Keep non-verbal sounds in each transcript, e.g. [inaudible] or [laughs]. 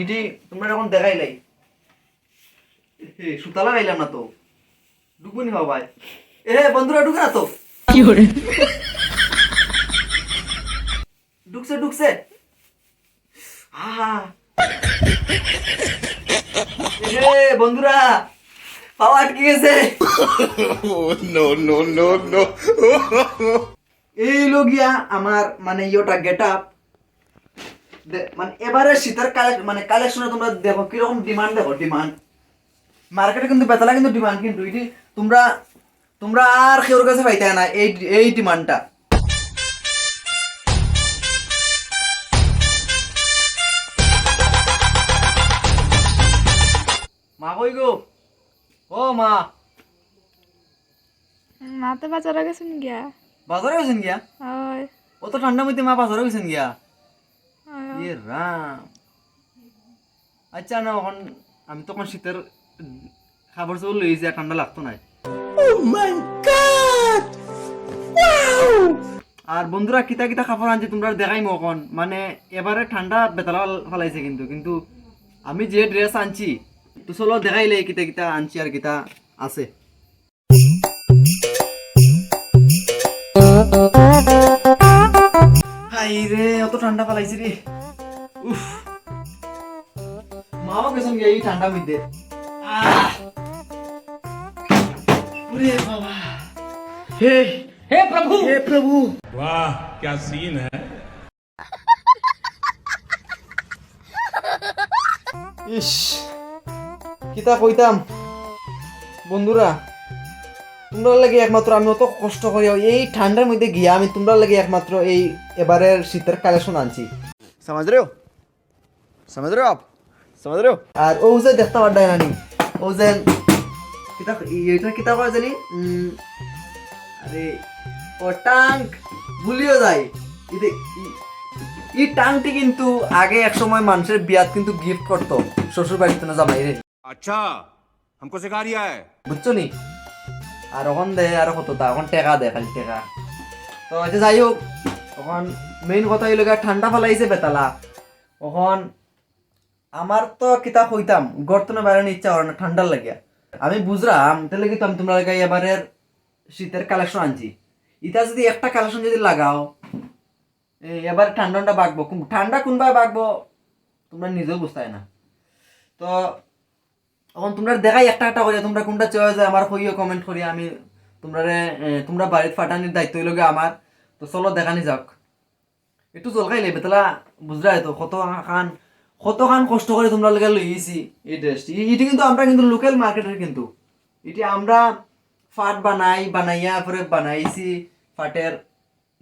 এটি তোমরা এখন দেখাইলাই এ, সুতা লাগাইলাম না তো। ডুবুনি হওয়া ভাই। এ বন্ধুরা ঢুকে না তো। ঢুকছে ঢুকছে। আহা। এ বন্ধুরা পাওয়া আটকে গেছে। No, no, no, no. এই লগিয়া আমার মানে ইয়োটা গেট আপ মানে এবারে শীতের কালেকশন মানে কালেকশনে তোমরা দেখো কীরকম ডিমান্ড দেখো ডিমান্ড মার্কেটে কিন্তু বেতলা কিন্তু ডিমান্ড কিন্তু এটি তোমরা তোমরা আর কেউর কাছে পাইতে না এই এই ডিমান্ডটা মা কই গো? ও মা। মাতে বাজারে গেছেন গিয়া। বাজারে গেছেন গিয়া? হয়। অত ঠান্ডার মধ্যে মা বাজারে গেছেন গিয়া? ইয়ে রাম আচ্ছা না এখন আমি তখন শীতের খাবার চোর লই যে ঠান্ডা লাগতো না আর বন্ধুরা কিতা কিতা খাবার আনছি তোমরা দেখাই এখন মানে এবারে ঠান্ডা বেতলা ফেলাইছে কিন্তু কিন্তু আমি যে ড্রেস আনছি তো চলো দেখাইলে কিতা কিতা আনছি আর কিতা আছে হাই রে অত ঠান্ডা ফেলাইছে রে উফ মামা গেছেন গিয়ে এই ঠান্ডা মধ্যে আহ! ওরে বাবা হে হে প্রভু হে প্রভু वाह क्या सीन है ইস কিতা কইতাম বন্ধুরা তোমরা লাগে একমাত্র আমি অত কষ্ট করি এই ঠান্ডার মধ্যে গিয়া আমি তোমরা লাগে একমাত্র এই এবারের শীতের কালেকশন আনছি সমাজ রে সমাজ রে আপ সমাজ রে আর ও যে দেখতে পারডাই নানি ও যে কিতা এইটা কিতা কয় জানি উম, আরে ও টাঙ্ক ভুলিও যায় ইতে ই- এই টাংটি কিন্তু আগে এক সময় মানুষের বিয়াত কিন্তু গিফট করতো শ্বশুর বাড়িতে না জামাই রে अच्छा हमको सिखा रिया है বুঝছো নি আর এখন দে আর তা এখন টেকা দে খালি টেকা। তো এটা যাই হোক তখন মেইন কথা হইল ঠান্ডা ফেলাইছে বেতালা। তখন আমার তো কিতাব হইতাম গর্তনে বাইরে ইচ্ছা করে না ঠান্ডার লাগিয়া। আমি বুঝলাম তাহলে কিন্তু আমি তোমরা লাগে এবারের শীতের কালেকশন আনছি। ইটা যদি একটা কালেকশন যদি লাগাও এবার ঠান্ডাটা কোন- ঠান্ডা কোনভাবে বাগবো, তোমরা নিজেও বুঝতে না। তো এখন তোমরা দেখাই একটা একটা করে তোমরা কোনটা চয়েস আমার কইও কমেন্ট করি আমি তোমরা তোমরা বাড়ির ফাটানির দায়িত্ব হইল গিয়ে আমার তো চলো দেখানি যাক একটু জলকাই লাগবে তাহলে বুঝলাই তো কত খান কত খান কষ্ট করে তোমরা লেগে লইছি এই ড্রেসটি এটি কিন্তু আমরা কিন্তু লোকাল মার্কেটের কিন্তু। এটি আমরা ফাট বানাই, বানাইয়া পরে বানাইছি ফাটের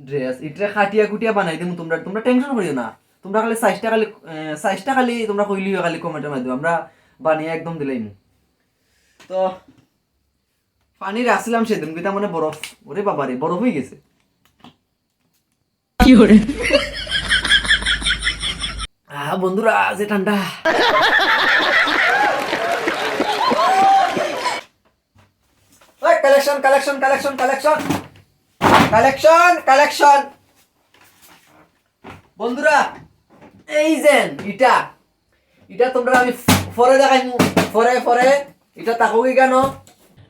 ড্রেস এটা খাটিয়া কুটিয়া বানাই দিম তোমরা তোমরা টেনশন করিও না। তোমরা খালি সাইজটা খালি সাইজটা খালি তোমরা কইলিও খালি কমেন্টের মাধ্যমে। আমরা বানিয়ে একদম দিলাইম তো পানি রাখছিলাম সেদিন কিন্তু মানে বরফ। ওরে বাবা রে বরফ হয়ে গেছে। আহ বন্ধুরা যে ঠান্ডা collection collection collection collection collection collection বন্ধুরা এই যেন ইটা। এটা তোমরা আমি পরে দেখাই পরে পরে এটা তাকো কি কেন?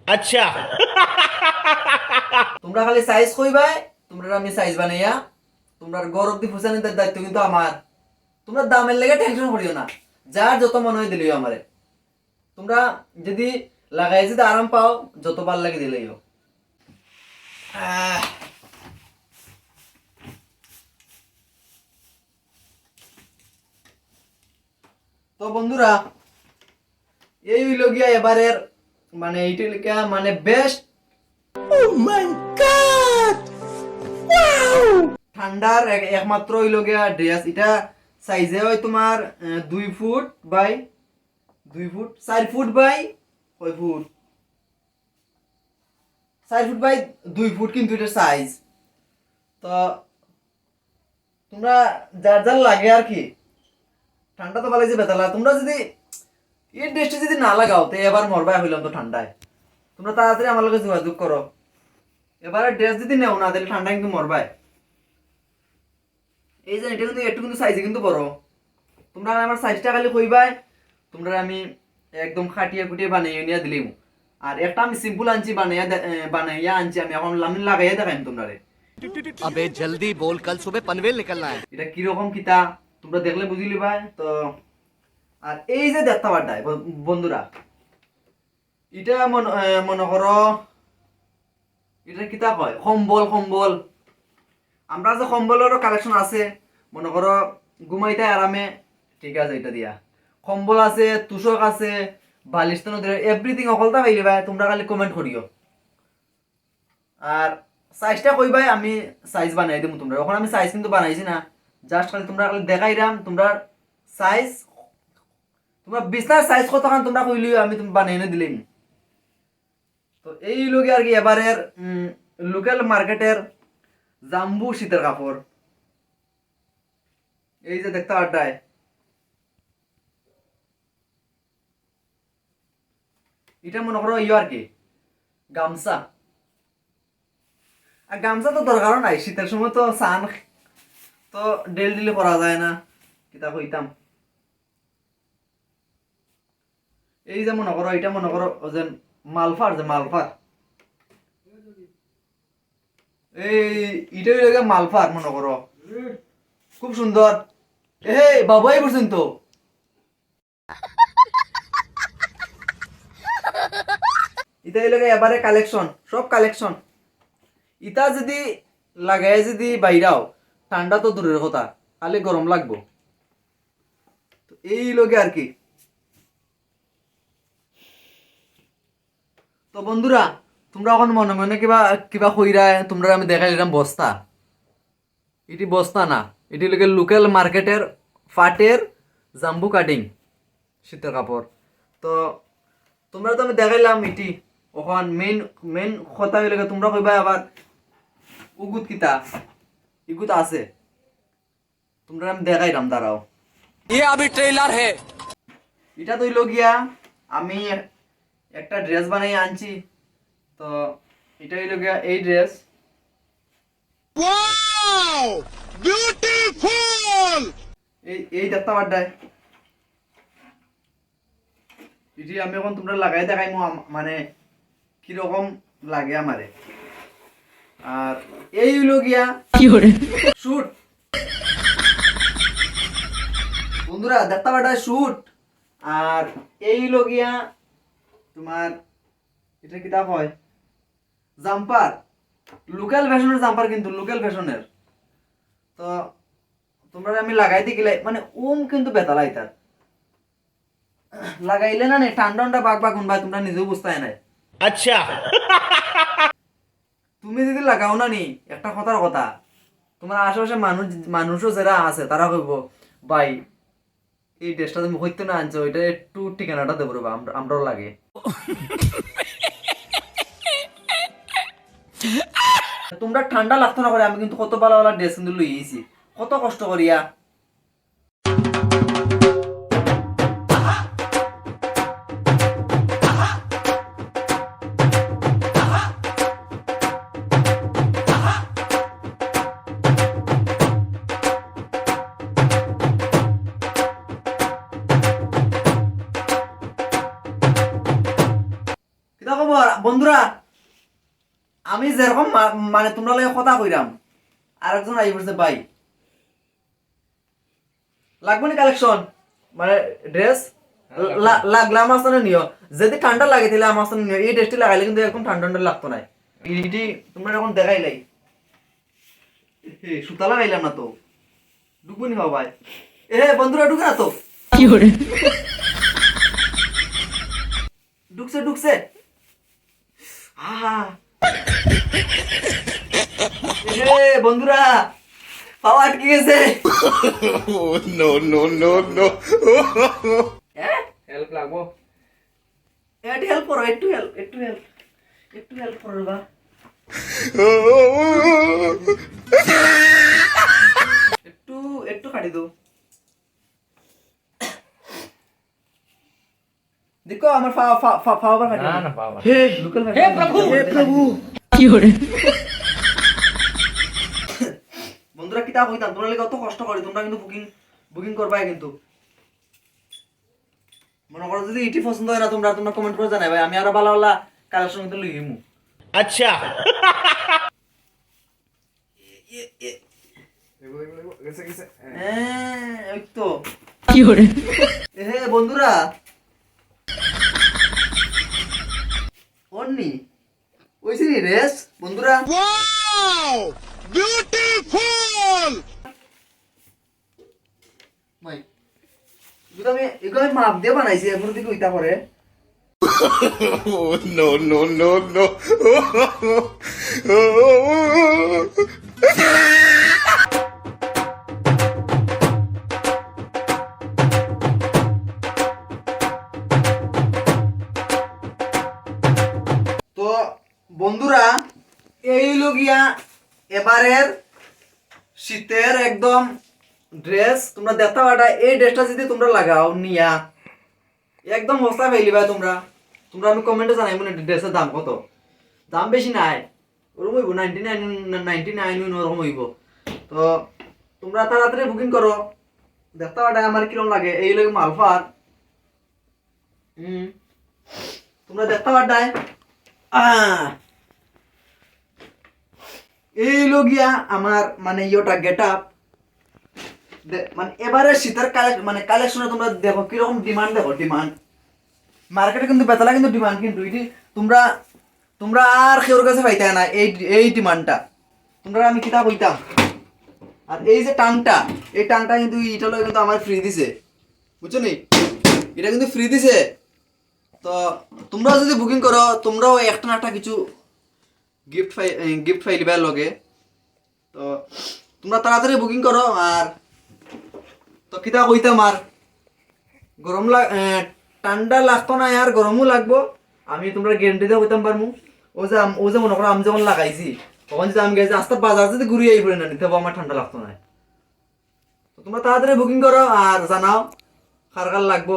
আচ্ছা। [laughs] তোমরা খালি সাইজ কইবাই তোমরা আমি সাইজ বানাইয়া তোমরা গরব দি ফুসানি দায়িত্ব কিন্তু আমার। তোমরা দামের লেগে টেনশন করিও না। যার যত মনে হয় দিলিও আমারে। তোমরা যদি লাগাই যদি আরাম পাও যত ভালো লাগে দিলেইও। তো বন্ধুরা এই হইল গিয়া এবারের মানে এইটা লিখা মানে বেস্ট ঠান্ডার এক- একমাত্র হইল গিয়া ড্রেস এটা সাইজে হয় তোমার দুই ফুট বাই দুই ফুট চার ফুট বাই কয় ফুট? চার ফুট বাই দুই ফুট কিন্তু এটা সাইজ তো তোমরা যার যার লাগে আর কি। ঠান্ডা তো ভালো যে বেতালা। তোমরা যদি এই ড্রেসটি যদি না লাগাও তো এবার মরবাই হইলাম তো ঠান্ডায়। তোমরা তাড়াতাড়ি আমার লগে যোগাযোগ করো। এবারে ড্রেস যদি নেও না তাহলে ঠান্ডা কিন্তু মরবাই। এই যে এটা কিন্তু একটু কিন্তু সাইজ কিন্তু বড়। তোমরা আমার সাইজটা খালি কইবাই তোমরা আমি একদম খাটিয়ে কুটিয়ে বানিয়ে নিয়ে দিলিম। আর একটা আমি সিম্পল আনছি বানাইয়া বানাইয়া আনছি আমি এখন লামিন লাগাইয়া দেখাইম তোমরা আবে জলদি বল কাল সুবে পনভেল নিকলনা হ্যায়। এটা কি রকম কিতা তোমরা দেখলে বুঝলি ভাই? তো আর এই যে দেখতে পারটাই বন্ধুরা, এটা মনে করো এটা কিতা কয় কম্বল কম্বল। আমরা যে কম্বলেরও কালেকশন আছে, মনে করো, ঘুমাইতে আরামে, ঠিক আছে এটা দিয়া। কম্বল আছে, তুষক আছে, বালিশ তো এভরিথিং অকলতা পাইলে ভাই, তোমরা খালি কমেন্ট করিও। আর সাইজটা কইবাই আমি সাইজ বানাই দেবো তোমরা। ওখানে আমি সাইজ কিন্তু বানাইছি না জাস্ট খালি তোমরা খালি দেখাইরাম তোমরা সাইজ তোমরা বিছনার সাইজ কতখান তোমরা কইলি আমি তুমি বানাই এনে দিলেই। তো এই লোকে আর কি এবারের লোকাল মার্কেটের জাম্বু শীতের কাপড়। এই যে দেখতে আড্ডায়। এটা মনে করো ইয়ে আর কি, গামছা। আর গামছা তো দরকারও নাই, শীতের সময় তো সান তো ডেল দিলে করা যায় না, কিতা কইতাম। এই যে মনে করো এটা মনে করো যে মালফার যে মালফার। এই এটা হইলে মালফার মনে করো। খুব সুন্দর। এ বাবাই বলছেন তো? এটা হইলে এবারে কালেকশন, সব কালেকশন। ইটা যদি লাগাই যদি বাইরাও, ঠান্ডা তো দূরের কথা, খালি গরম লাগবো। তো এই লগে আর কি। তো বন্ধুরা তোমরা এখন মনে মনে কিবা কিবা কইরা তোমরা আমি দেখাই দিলাম বস্তা এটি বস্তা না এটি লোকে লোকাল মার্কেটের ফাটের জাম্বু কাটিং শীতের কাপড় তো তোমরা তো আমি দেখাইলাম এটি ওখান মেইন মেইন কথা হইলে তোমরা কইবা আবার উগুত কিতা ইগুত আছে তোমরা আমি দেখাইলাম দাঁড়াও ये अभी ट्रेलर है এটা তো হইলো গিয়া আমি একটা ড্রেস বানাই আনছি। তো এটা হইল গিয়া এই ড্রেস। এই এই দেখতে পারডায় এটি আমি এখন তোমরা লাগাই দেখাই মানে কীরকম লাগে আমারে। আর এই হইল গিয়া শুট। বন্ধুরা দেখতে পাটা শুট। আর এই হইল গিয়া তোমার এটা কি দাম হয়? জাম্পার। লোকাল ফ্যাশনের জাম্পার কিন্তু লোকাল ফ্যাশনের। তো তোমরা আমি লাগাইতে গেলে মানে ওম কিন্তু বেতালাই তার। লাগাইলে না নে ঠান্ডা ঠান্ডা বাঘ বাগুন ভাই তোমরা নিজেও বুঝতে নাই। আচ্ছা। তুমি যদি লাগাও না নি একটা কথার কথা তোমার আশেপাশে মানুষ মানুষও যারা আছে তারা কইব ভাই এই ড্রেসটা তুমি হইতে না আনছো ওইটা একটু ঠিকানাটা দেবো আমরা আমরাও লাগে। তোমরা ঠান্ডা লাগতো না করে, আমি কিন্তু কত ভালো ভালো ড্রেস কিন্তু লইয়েছি। কত কষ্ট করিয়া। বন্ধুরা আমি যেরকম মানে তোমরা লাগে কথা কইরাম আরেকজন আই পড়ছে ভাই। লাগবে নি কালেকশন মানে ড্রেস লাগলে আমার সাথে নিও। যদি ঠান্ডা লাগে তাহলে আমার সাথে নিও। এই ড্রেসটি লাগাইলে কিন্তু এরকম ঠান্ডা ঠান্ডা লাগতো না। এটি তোমরা যখন দেখাইলাই এ, সুতা লাগাইলাম না তো। ঢুকবো নি ভাই। এ বন্ধুরা ঢুকে না তো। ঢুকছে ঢুকছে। আহা। এ বন্ধুরা পাওয়া আটকে গেছে। [laughs] No. হেল্প [laughs] লাগবো। একটু হেল্প করো একটু হেল্প একটু হেল্প একটু হেল্প করো বা [laughs] একটু একটু কাটি দো। দেখো আমার ফা ফা ফা ফা না না হে লোকাল হে প্রভু! হে প্রভু! কি হরে বন্ধুরা কিতা কইতাম তোমরা লাগে অত কষ্ট করি তোমরা কিন্তু বুকিং বুকিং করবাই কিন্তু। মনে করো যদি ইটি পছন্দ হয় না তোমরা তোমরা কমেন্ট করে জানাই ভাই। আমি আরও ভালো ভালো কালেকশন কিন্তু লই আচ্ছা। হ্যাঁ, কি হরে বন্ধুরা অন্নি ওইছি রেস বন্ধুরা? ভাই এগুলো আমি এগুলো আমি মাপ দিয়ে বানাইছি এখন দিকে ওইটা করে [laughs] no, no, no, no. [laughs] [laughs] বন্ধুরা, এই হলো গিয়া এবারের শীতের একদম ড্রেস তোমরা দেখতে পাটা এই ড্রেসটা যদি তোমরা লাগাও, নিয়া, একদম সস্তা পাইলিবা তোমরা। তোমরা আমি কমেন্টে জানাইব না ড্রেসের দাম কত। দাম বেশি নাই ওরকম হইব নাইনটি নাইন নাইনটি নাইন ওরকম হইব। তো, তোমরা তাড়াতাড়ি বুকিং করো। দেখতে পাটা আমার কিরম লাগে, এই লাগে মালফার হুম, তোমরা দেখতে পাটায় এই লগিয়া আমার মানে ইয়োটা গেট আপ মানে এবারে শীতের কালেকশন মানে কালেকশনে তোমরা দেখো, কীরকম ডিমান্ড দেখো ডিমান্ড মার্কেটে কিন্তু বেতালা কিন্তু ডিমান্ড কিন্তু এটি তোমরা তোমরা আর কেউর কাছে পাইতে না এই এই ডিমান্ডটা তোমরা আমি কিতাব হইতাম আর এই যে টাংটা, এই টাংটা কিন্তু লগে কিন্তু আমার ফ্রি দিছে। বুঝছ নি? এটা কিন্তু ফ্রি দিছে। তো তোমরা যদি বুকিং করো, তোমরাও একটা না একটা কিছু গিফট পাই গিফট পাইলিবা লগে। তো তোমরা তাড়াতাড়ি বুকিং করো আর তো কিতা কইতাম আর, গরম লাগ ঠান্ডা লাগতো না আর গরমও লাগবো। আমি তোমরা গ্যারেন্টি দিয়ে কইতাম পারমু। ও যে ও যে মনে করো আমি যখন লাগাইছি, তখন যদি আমি গেছি, আস্তে বাজার যদি ঘুরে আই পড়ে না, নিতে আমার ঠান্ডা লাগতো না। তো তোমরা তাড়াতাড়ি বুকিং করো আর জানাও কার কার লাগবো।